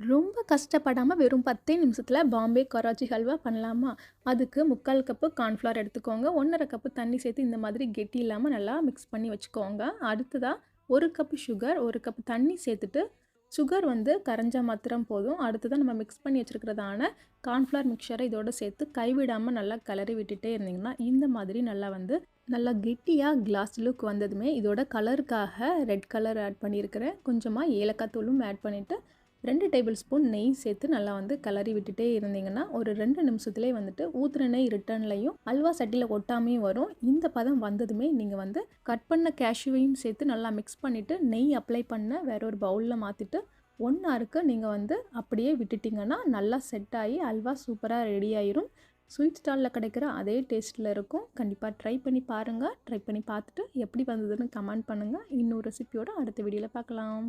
ரொம்ப கஷ்டப்படாமல் வெறும் பத்தே நிமிஷத்தில் பாம்பே கராச்சி ஹல்வா பண்ணலாமா? அதுக்கு முக்கால் கப்பு கார்ன்ஃப்ளவர் எடுத்துக்கோங்க. ஒன்றரை கப்பு தண்ணி சேர்த்து இந்த மாதிரி கெட்டி இல்லாமல் நல்லா மிக்ஸ் பண்ணி வச்சுக்கோங்க. அடுத்ததாக ஒரு கப்பு சுகர் ஒரு கப்பு தண்ணி சேர்த்துட்டு சுகர் வந்து கரைஞ்சா மாத்திரம் போதும். அடுத்ததாக நம்ம மிக்ஸ் பண்ணி வச்சுருக்கிறதான கார்ன்ஃப்ளவர் மிக்சரை இதோட சேர்த்து கைவிடாமல் நல்லா கலரி விட்டுட்டே இருந்தீங்கன்னா இந்த மாதிரி நல்லா வந்து நல்லா கெட்டியாக கிளாஸ் லுக் வந்ததுமே இதோட கலருக்காக ரெட் கலர் ஆட் பண்ணியிருக்கிறேன். கொஞ்சமாக ஏலக்காய் தூளும் ஆட் பண்ணிவிட்டு ரெண்டு டேபிள் ஸ்பூன் நெய் சேர்த்து நல்லா வந்து கலரி விட்டுட்டே இருந்தீங்கன்னா ஒரு ரெண்டு நிமிஷத்துலேயே வந்துட்டு ஊத்துற நெய் ரிட்டர்ன்லையும் அல்வா சட்டியில் ஒட்டாமையும் வரும். இந்த பதம் வந்ததுமே நீங்கள் வந்து கட் பண்ண கேஷ்யூவையும் சேர்த்து நல்லா மிக்ஸ் பண்ணிவிட்டு நெய் அப்ளை பண்ண வேற ஒரு பவுலில் மாற்றிட்டு ஒன் ஹவருக்கு நீங்கள் வந்து அப்படியே விட்டுட்டிங்கன்னா நல்லா செட் ஆகி அல்வா சூப்பராக ரெடி ஆயிரும். ஸ்வீட் ஸ்டாலில் கிடைக்கிற அதே டேஸ்ட்டில் இருக்கும். கண்டிப்பாக ட்ரை பண்ணி பாருங்கள் ட்ரை பண்ணி பார்த்துட்டு எப்படி வந்ததுன்னு கமெண்ட் பண்ணுங்கள் இன்னொரு ரெசிபியோட அடுத்த வீடியோவில் பார்க்கலாம்.